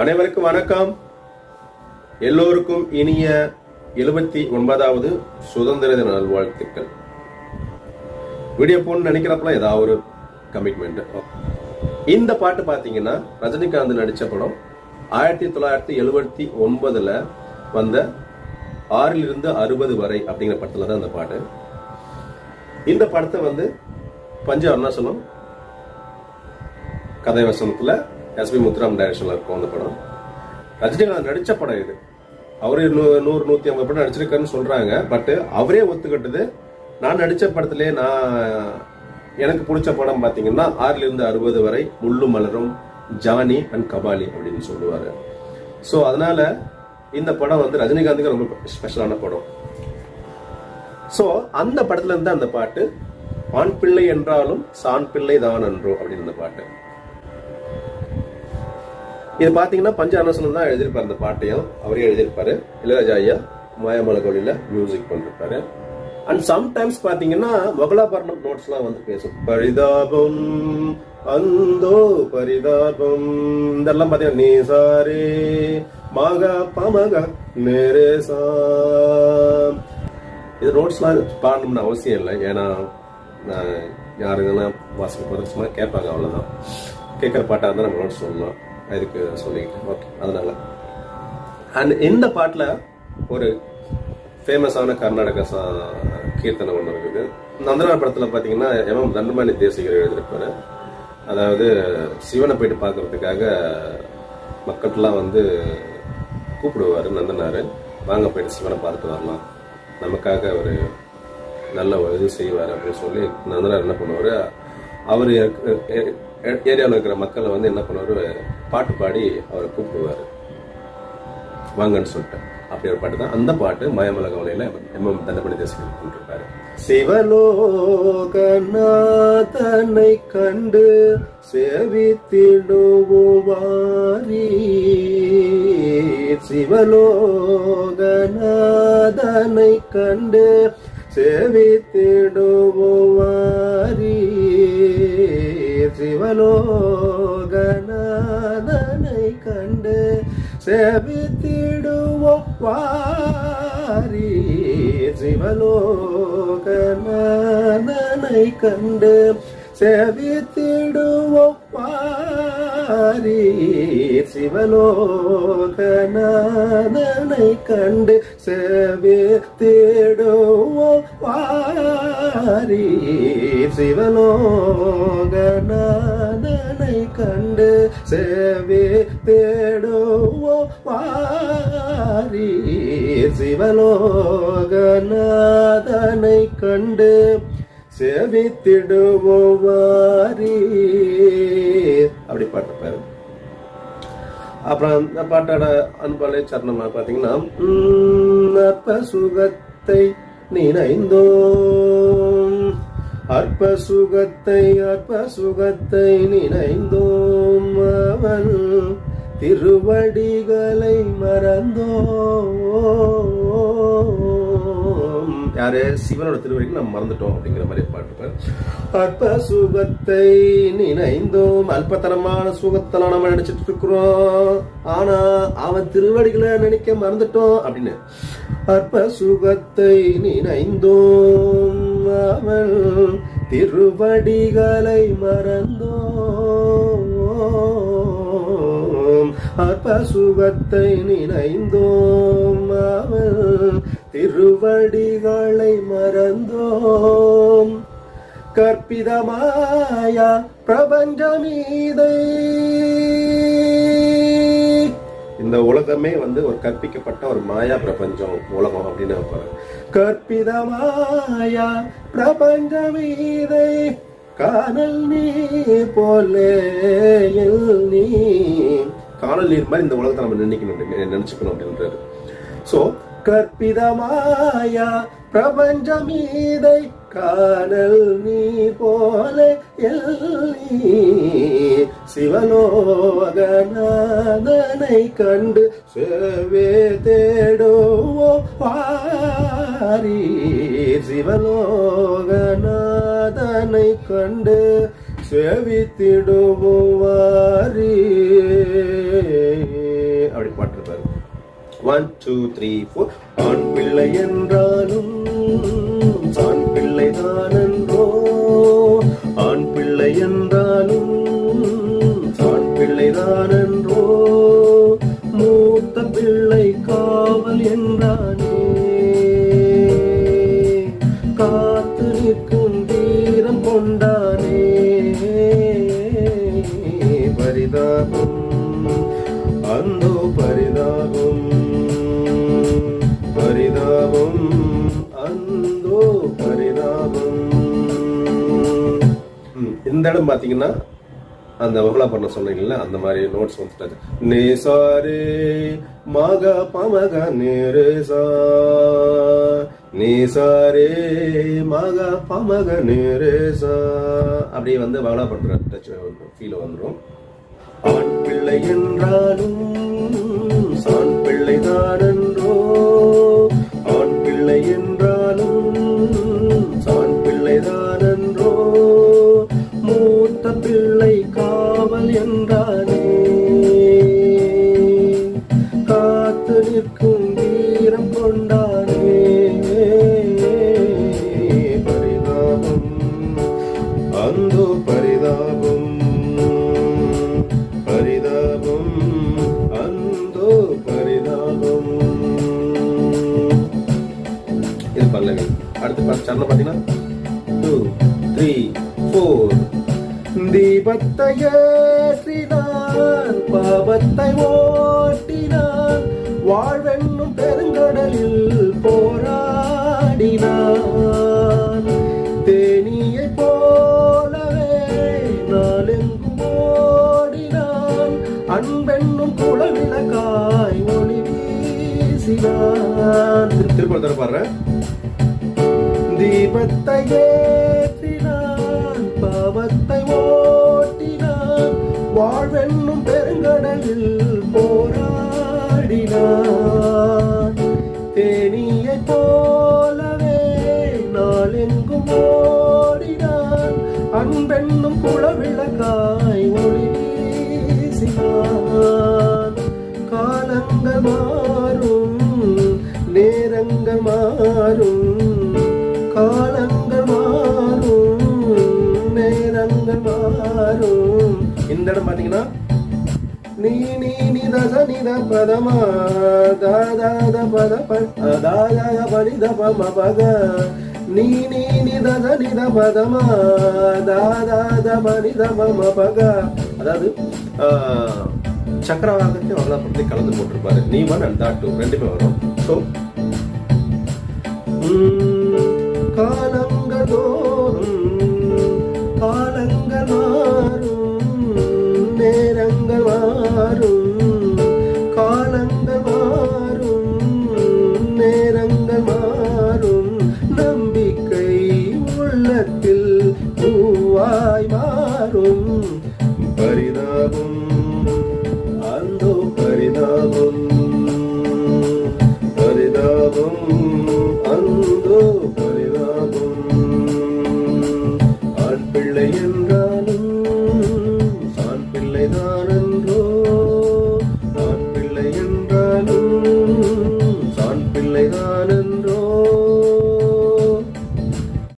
அனைவருக்கும் வணக்கம். எல்லோருக்கும் இனிய எழுபத்தி ஒன்பதாவது சுதந்திர தின நல்வாழ்த்துக்கள். வீடியோ போன்னு நினைக்கிறப்பலாம் ஏதாவது ஒரு கமிட்மெண்ட் இந்த பாட்டு பார்த்தீங்கன்னா ரஜினிகாந்த் நடித்த படம் ஆயிரத்தி தொள்ளாயிரத்தி எழுபத்தி ஒன்பதுல வந்த ஆறிலிருந்து அறுபது வரை அப்படிங்கிற படத்துல தான் இந்த பாட்டு. இந்த படத்தை வந்து பஞ்ச அருணாசலம் கதை வசனத்துல எஸ்பி முத்துராம் டைரக்ஷன்ல இருக்கும் அந்த படம். ரஜினிகாந்த் நடிச்ச படம் இது. அவரே நூ- நூறு நூத்தி ஐம்பது படம் நடிச்சிருக்காருன்னு சொல்றாங்க. பட் அவரே ஒத்துக்கிட்டது. நான் நடிச்ச படத்திலே நான் எனக்கு பிடிச்ச படம் பாத்தீங்கன்னா ஆறுல இருந்து அறுபது வரை முள்ளு மலரும் ஜானி அண்ட் கபாலி அப்படின்னு சொல்லுவாரு. ஸோ அதனால இந்த படம் வந்து ரஜினிகாந்துக்கு ரொம்ப ஸ்பெஷலான படம். ஸோ அந்த படத்துல இருந்து அந்த பாட்டு ஆண் பிள்ளை என்றாலும் சான் பிள்ளை தான் அன்றோ அப்படின்னு அந்த பாட்டு. இது பார்த்தீங்கன்னா பஞ்ச அனசனம் தான் எழுதியிருப்பார் இந்த பாட்டையும். அவரே எழுதியிருப்பாரு. இளையராஜா ஐயா மாயமலகோலியில மியூசிக் பண்ணிருப்பாரு. அண்ட் சம்டைம்ஸ் பார்த்தீங்கன்னா மகளாபரணம் நோட்ஸ்லாம் வந்து பேசும். பரிதாபம் அந்தோ பரிதாபம். இதெல்லாம் பாத்தீங்கன்னா நீசாரே மக பமக நேரேசா இது நோட்ஸ்லாம் பாடணும்னு அவசியம் இல்லை. ஏன்னா நான் யாருங்கெல்லாம் வாசிக்க போகிறது சும்மா கேட்பாங்க அவ்வளோதான் கேட்குற பாட்டாக இருந்தால் நம்ம நோட்ஸ் சொல்லலாம். இதுக்கு சொல்லிக்கிட்டேன். ஓகே அதனால. அண்ட் இந்த பாட்டில் ஒரு ஃபேமஸான கர்நாடக சா கீர்த்தனை ஒன்று இருக்குது. நந்தனார் படத்தில் பார்த்தீங்கன்னா எம் தண்டமானி தேசிகர் எழுதியிருப்பாரு. அதாவது சிவனை போயிட்டு பார்க்கறதுக்காக மக்கள்லாம் வந்து கூப்பிடுவார் நந்தனார். வாங்க போயிட்டு சிவனை பார்த்துட்டு வரலாம். நமக்காக ஒரு நல்ல ஒரு இது செய்வார் அப்படின்னு சொல்லி நந்தனார் என்ன பண்ணுவார்? அவர் ஏரியாவில் இருக்கிற மக்களை வந்து என்ன பண்ணுவார்? பாட்டு பாடி அவரை கூப்பிடுவார். வாங்கன்னு சொல்லிட்டு. அப்படி ஒரு பாட்டு தான் அந்த பாட்டு மயமல கவலையில எம் எம் தண்டபடி தேசிகள் கொண்டிருப்பாரு சிவலோகநாதனை கண்டு சேவித்திடுவாரி சிவலோகநாதனை கண்டு சேவித்திடுவாரி சிவலோகநாதனை கண்டு செவித்திடுவோ வாரி சிவலோகநாதனை கண்டு செவித்திடுவோ வாரி சிவலோகநாதனை கண்டு சேவே தேடுவாரி சிவலோகநாதனை கண்டு சேவே தேடுவாரி சிவலோகநாதனை கண்டு சேவித்திடுவோம். வாரி அப்புறம் அந்த பாட்டோட அன்பாலே சரணமா பாத்தீங்கன்னா உம், அற்ப சுகத்தை நினைந்தோம். அற்ப சுகத்தை அற்ப சுகத்தை நினைந்தோம். அவன் திருவடிகளை மறந்தோம். யாரு? சிவனோட திருவடிக்கு நம்ம மறந்துட்டோம் அப்படிங்கிற மாதிரி பாட்டு அற்ப சுகத்தை நினைந்தோம். அல்பத்தனமான சுகத்தெல்லாம் நம்ம நினைச்சிட்டு இருக்கிறோம். ஆனா அவன் திருவடிகளை நினைக்க மறந்துட்டோம் அப்படின்னு. அற்ப சுகத்தை நினைந்தோம். அவன் திருவடிகளை மறந்தோம். அற்ப சுகத்தை நினைந்தோம். அவன் திருவடிகளை மறந்தோம். கற்பிதமாயா பிரபஞ்சமீதை. இந்த உலகமே வந்து ஒரு கற்பிக்கப்பட்ட ஒரு மாயா பிரபஞ்சம் உலகம் அப்படின்னு கற்பிதமாயா பிரபஞ்சமீதை காணல் நீ போலே நீ. காணல் நீர் மாதிரி இந்த உலகத்தை நம்ம நினைக்கணும் நினைச்சுக்கணும் அப்படின்றாரு. ஸோ கற்பிதமாயா பிரபஞ்சமீதை காணல் நீ போல எல்லி சிவலோகநாதனை கண்டு சேவே தேடுவோ பாரி சிவலோகநாதனை கண்டு சேவித்திடுவாரி ஒன் டூ த்ரீ ஃபோர் ஆண் பிள்ளை என்றாலும் ஆண் பிள்ளை தானன்றோ? ஆண் பிள்ளை என்றாலும் ஆண் பிள்ளை தானன்றோ? மூத்த பிள்ளை காவல் என்றானே ம், பார்த்தீங்கன்னா பாத்தீங்கன்னா அந்த வகுலா பண்ண சொன்னீங்கல்ல அந்த மாதிரி நோட்ஸ் வந்துட்டாச்சு நேசாரே மக பமக நேரு சா. நீ சாரே மக பமக நேரேசா அப்படியே வந்து வகுலா பண்ற டச் ஃபீல் வந்துடும் ஆண் பிள்ளை என்றாலும் சான் பிள்ளை தான் என்றோ ஃபோர் தீபத்தை ஏற்றினான் பாவத்தை ஓட்டினான் வாழ்வென்னும் பெருங்கடலில் போராடினான் தேனியை போலவே நாளெங்கும் ஓடினான் அன்பென்னும் குளவிளக்காய் ஒளி வீசினான். திருப்பி தர பாடுறேன் தீபத்தை வாழ்வென்னும் பெருங்கடலில் போராடினார். தேனியை போலவே நாளெங்கும் ஓடினான் அன்பென்னும் குளவிளக்காய் ஒளி வீசினான் காலங்கள் தச நித பதமா நீ நீ நீ தச நித பதமா தாதாத அதாவது ஆஹ், சக்கரவாகத்தையும் வரலாப்படத்தை கலந்து போட்டிருப்பாரு நீ ஒன் அண்ட் தாட் டூ ரெண்டுமே வரும் ஸோ